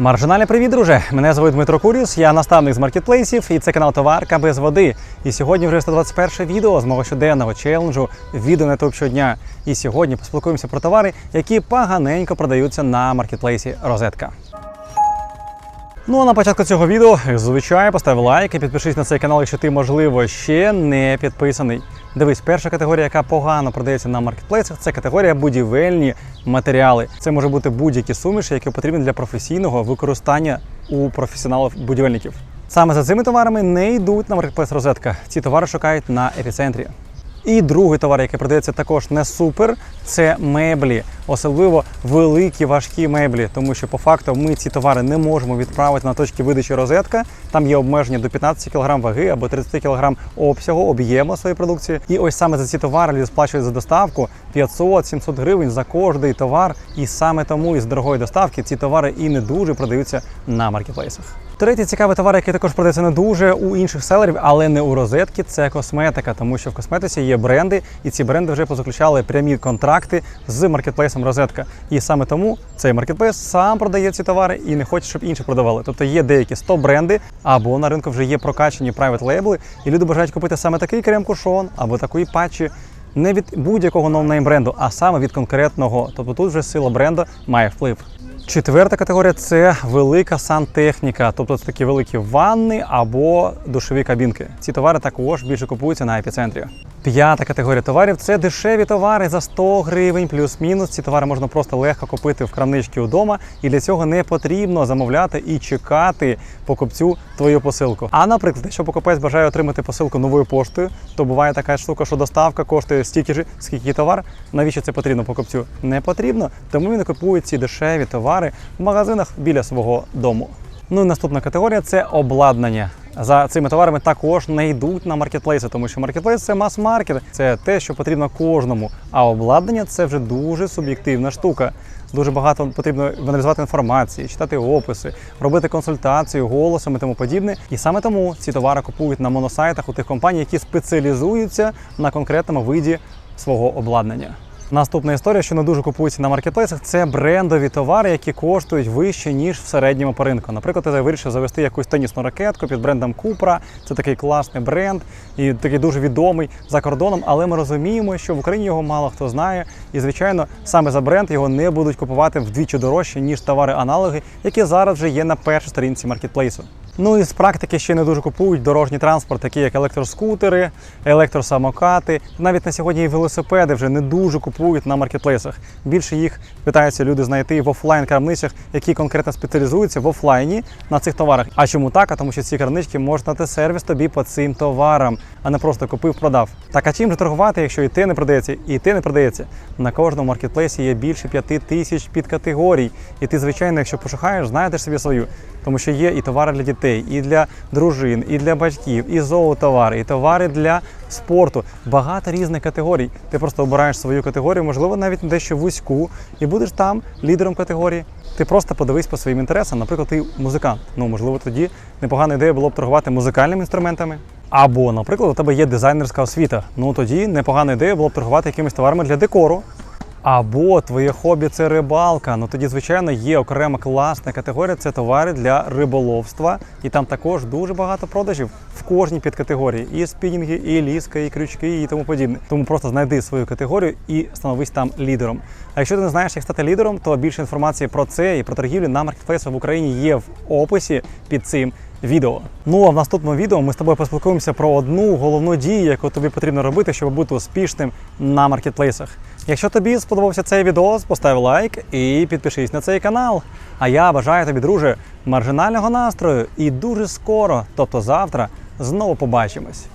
Маржинальний привіт, друже! Мене звуть Дмитро Куріус, я наставник з маркетплейсів, і це канал Товарка без води. І сьогодні вже 121 відео з мого щоденного челенджу відео на топ щодня. І сьогодні поспілкуємося про товари, які поганенько продаються на маркетплейсі Розетка. Ну а на початку цього відео, зазвичай, постав лайк і підпишись на цей канал, якщо ти, можливо, ще не підписаний. Дивись, перша категорія, яка погано продається на маркетплейсах, це категорія будівельні матеріали. Це може бути будь-які суміші, які потрібні для професійного використання у професіоналів-будівельників. Саме за цими товарами не йдуть на маркетплейс розетка. Ці товари шукають на епіцентрі. І другий товар, який продається також не супер, це меблі, особливо великі важкі меблі, тому що по факту ми ці товари не можемо відправити на точки видачі розетка. Там є обмеження до 15 кг ваги або 30 кг обсягу, об'єму своєї продукції. І ось саме за ці товари люди сплачують за доставку 500-700 гривень за кожний товар. І саме тому із дорогої доставки ці товари і не дуже продаються на маркетплейсах. Третій цікавий товар, який також продається не дуже у інших селерів, але не у розетки, це косметика, тому що в косметиці є бренди, і ці бренди вже позаключали прямі контракти з маркетплейсом Розетка. І саме тому цей маркетплейс сам продає ці товари і не хоче, щоб інші продавали. Тобто є деякі 100 бренди, або на ринку вже є прокачані private лейбли, і люди бажають купити саме такий крем-кушон або такий патчі. Не від будь-якого ноунейм бренду, а саме від конкретного. Тобто тут вже сила бренду має вплив. Четверта категорія це велика сантехніка, тобто це такі великі ванни або душові кабінки. Ці товари також більше купуються на епіцентрі. П'ята категорія товарів це дешеві товари за 100 гривень плюс-мінус. Ці товари можна просто легко купити в крамничці вдома, і для цього не потрібно замовляти і чекати покупцю твою посилку. А наприклад, якщо покупець бажає отримати посилку новою поштою, то буває така штука, що доставка коштує стільки ж, скільки товар. Навіщо це потрібно покупцю? Не потрібно, тому він купує ці дешеві товари в магазинах біля свого дому. Ну і наступна категорія це обладнання. За цими товарами також не йдуть на маркетплейси, тому що маркетплейс це мас-маркет, це те, що потрібно кожному. А обладнання це вже дуже суб'єктивна штука. Дуже багато потрібно аналізувати інформації, читати описи, робити консультацію голосом і тому подібне. І саме тому ці товари купують на моносайтах у тих компаній, які спеціалізуються на конкретному виді свого обладнання. Наступна історія, що не дуже купується на маркетплейсах, це брендові товари, які коштують вище ніж в середньому по ринку. Наприклад, ти вирішив завести якусь тенісну ракетку під брендом Купра. Це такий класний бренд і такий дуже відомий за кордоном. Але ми розуміємо, що в Україні його мало хто знає, і звичайно, саме за бренд його не будуть купувати вдвічі дорожче ніж товари-аналоги, які зараз вже є на першій сторінці маркетплейсу. Ну і з практики ще не дуже купують дорожній транспорт, такі як електроскутери, електросамокати. Навіть на сьогодні і велосипеди вже не дуже купують на маркетплейсах. Більше їх питаються люди знайти в офлайн крамницях, які конкретно спеціалізуються в офлайні на цих товарах. А чому так? А тому що ці крамнички можуть дати сервіс тобі по цим товарам, а не просто купив, продав. Так а чим же торгувати, якщо і те не продається, і те не продається? На кожному маркетплейсі є більше п'яти тисяч підкатегорій. І ти, звичайно, якщо пошукаєш, знайдеш собі свою, тому що є і товари для дітей, і для дружин, і для батьків, і зоотовари, і товари для спорту. Багато різних категорій. Ти просто обираєш свою категорію, можливо, навіть дещо вузьку, і будеш там лідером категорії. Ти просто подивись по своїм інтересам. Наприклад, ти музикант. Ну можливо, тоді непогана ідея було б торгувати музикальними інструментами. Або, наприклад, у тебе є дизайнерська освіта. Ну тоді непогана ідея було б торгувати якимись товарами для декору. Або твоє хобі це рибалка. Ну тоді, звичайно, є окрема класна категорія це товари для риболовства. І там також дуже багато продажів в кожній підкатегорії. І спінінги, і ліска, і крючки, і тому подібне. Тому просто знайди свою категорію і становись там лідером. А якщо ти не знаєш, як стати лідером, то більше інформації про це і про торгівлю на маркетплейсах в Україні є в описі під цим відео. Ну а в наступному відео ми з тобою поспілкуємося про одну головну дію, яку тобі потрібно робити, щоб бути успішним на маркетплейсах. Якщо тобі сподобався цей відео, постав лайк і підпишись на цей канал. А я бажаю тобі, друже, маржинального настрою і дуже скоро, тобто завтра, знову побачимось.